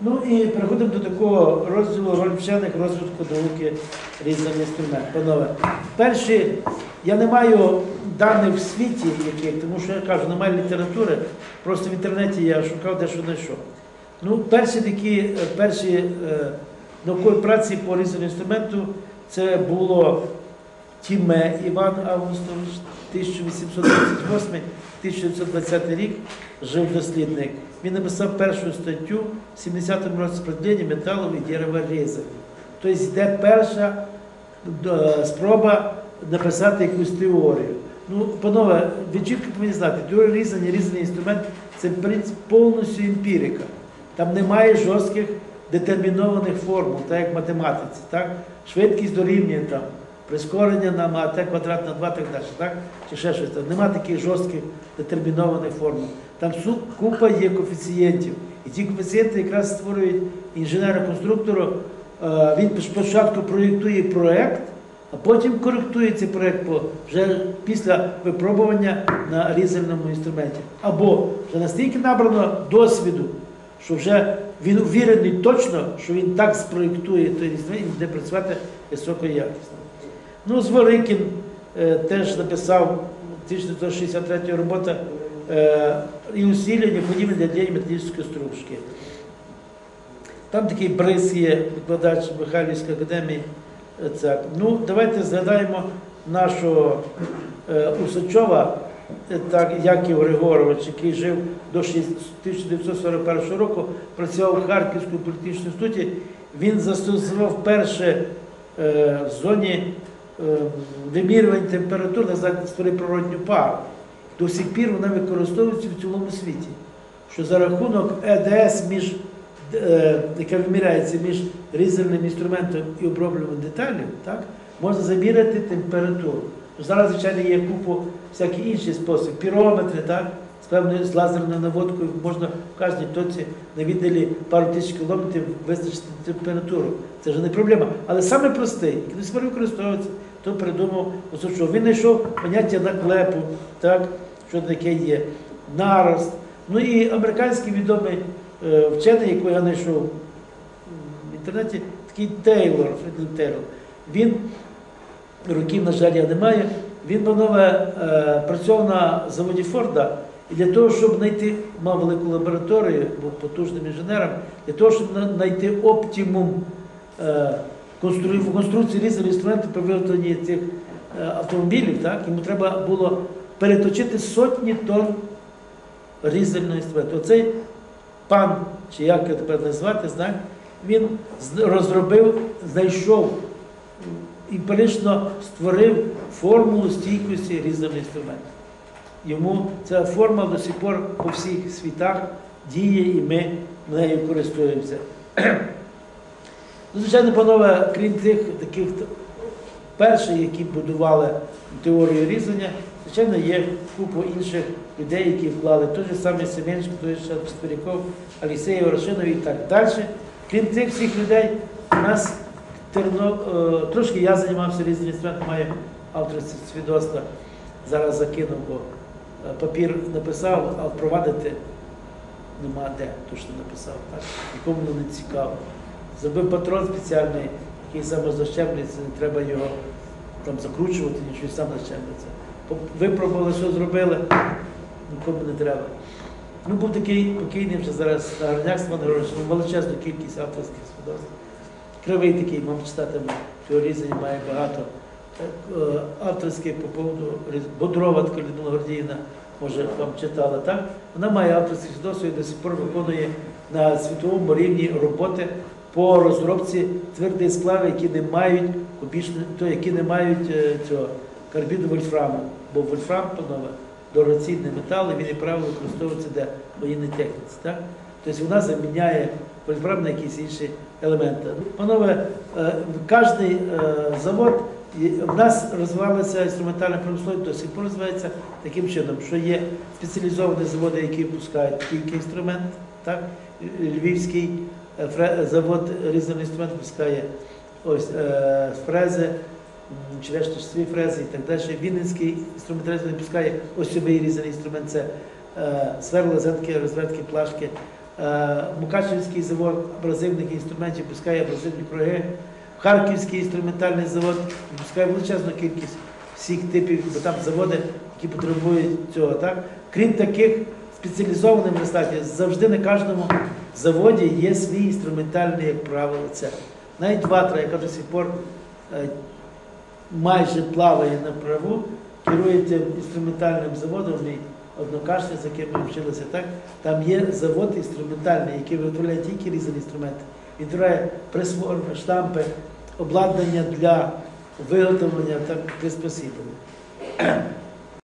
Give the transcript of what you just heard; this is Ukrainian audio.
Ну і переходимо до такого розділу роль вчених розвитку науки різних інструмент. Панове, перші, я не маю даних в світі, яких, тому що я кажу, немає літератури, просто в інтернеті я шукав дещо знайшов. Ну, перші такі, е, перші е, наукові праці по різному інструменту це було Тіме Іван Августович, 1828-1920 рік, жив дослідник. Він написав першу статтю в 70-му році спродлення металу і дерева різання. Тобто йде перша е, спроба написати якусь теорію. Ну, панове, ви повинні знати, теорія різання, різаний інструмент це в принципі повністю емпірика. Там немає жорстких детермінованих формул, так як в математиці. Швидкість дорівнює там, прискорення на МАТ квадрат на 2 так далі, так? чи ще щось там. Нема таких жорстких детермінованих формул. Там купа є коефіцієнтів. І ці коефіцієнти якраз створюють інженера-конструктору. Е, Він спочатку проєктує проєкт, а потім коректує цей проєкт вже після випробування на різальному інструменті. Або вже настільки набрано досвіду, що вже він увірений точно, що він так спроєктує той інструмент і буде працювати високоякісно. Ну, Зворикін е, теж написав 1963 робота е, і усилення подібне для діяння металічної стружки. Там такий бриз є, викладач Михайлівської академії. е, Це. Ну, давайте згадаємо нашого е, Усачова, е, так, Яків Григорович, який жив до 1941 року, працював в Харківському політичному інституті. Він застосував перше е, в зоні вимірювань температур, називається створив природню пару. До сих пір вона використовується в цілому світі. Що за рахунок ЕДС між е, яка виміряється між різальним інструментом і оброблюванням деталів, так, можна заміряти температуру. Зараз, звичайно, є купу всяких інших способів, пірометри, так, з певною з лазерною наводкою можна в кожній точці на віддалі пару тисяч кілометрів визначити температуру. Це вже не проблема. Але саме простий, який пор використовується, то придумав Осадчов. Він знайшов поняття наклепу, так, що таке є, нарост. Ну і американський відомий е, вчений, якого я знайшов в інтернеті, такий Тейлор, Фредлін Тейлор. Він, років, на жаль, я не маю, він, панове, е, працював на заводі Форда, і для того, щоб знайти, мав велику лабораторію, був потужним інженером, для того, щоб знайти оптимум е, констру- в конструкції різних інструментів при виготовленні цих е, автомобілів, так, йому треба було переточити сотні тонн різального інструменту. Оцей пан, чи як його тепер назвати, знак, він розробив, знайшов емпірично створив формулу стійкості різного інструменту. Йому ця форма до сих пор по всіх світах діє і ми нею користуємося. Ну, звичайно, панове, крім тих таких перших, які будували теорію різання, звичайно, є купа інших людей, які вклали той же самий Семенчик, той же Спиряков, Алісей Ворошинов і так далі. Крім цих всіх людей, у нас Терно, е, трошки я займався різними інструментами, маю авторське свідоцтво. Зараз закинув, бо е, папір написав, а впровадити нема де, то що написав. Так? Нікому не цікаво. Зробив патрон спеціальний, який самозащеплюється, не треба його там закручувати, нічого сам защеплюється. Випробували, що зробили, нікому не треба. Ну, був такий покійний вже зараз на Горняк Степан Григорович, ну, величезну кількість авторських свідоцтв. Кривий такий, мам читати теорізання має багато. Е, Авторське по поводу Бодрова, Людмила Гордіївна, може, вам читала, так? Вона має авторське свідоцтво і до сих пор виконує на світовому рівні роботи по розробці твердих сплавів, які не мають то які не мають е, цього карбіду вольфраму. Бо вольфрам, панове, дорогоцінний метал, і він, як правило, використовується де в воєнній техніці. Так? Тобто вона заміняє вольфрам на якісь інші елементи. Панове, е, е, завод, і в нас розвивалася інструментальна промисловість, до сих пор розвивається таким чином, що є спеціалізовані заводи, які випускають тільки інструмент, так? Львівський завод різних інструментів випускає ось е, фрези, м, черешні фрези і так далі. Вінницький інструменталізм випускає ось цей різний інструмент, це е, сверла, зенки, розвертки, плашки. Е, Мукачевський завод абразивних інструментів пускає абразивні круги. Харківський інструментальний завод пускає величезну кількість всіх типів, бо там заводи, які потребують цього. Крім таких спеціалізованих верстатів, завжди на кожному заводі є свій інструментальний, як правило, цех. Навіть ватра, яка до сих пор е, майже плаває на праву, керується інструментальним заводом, мій однокашник, з яким ми вчилися, так? там є завод інструментальний, який виготовляє тільки різані інструменти. Він триває пресформи, штампи, обладнання для виготовлення та приспосіблення.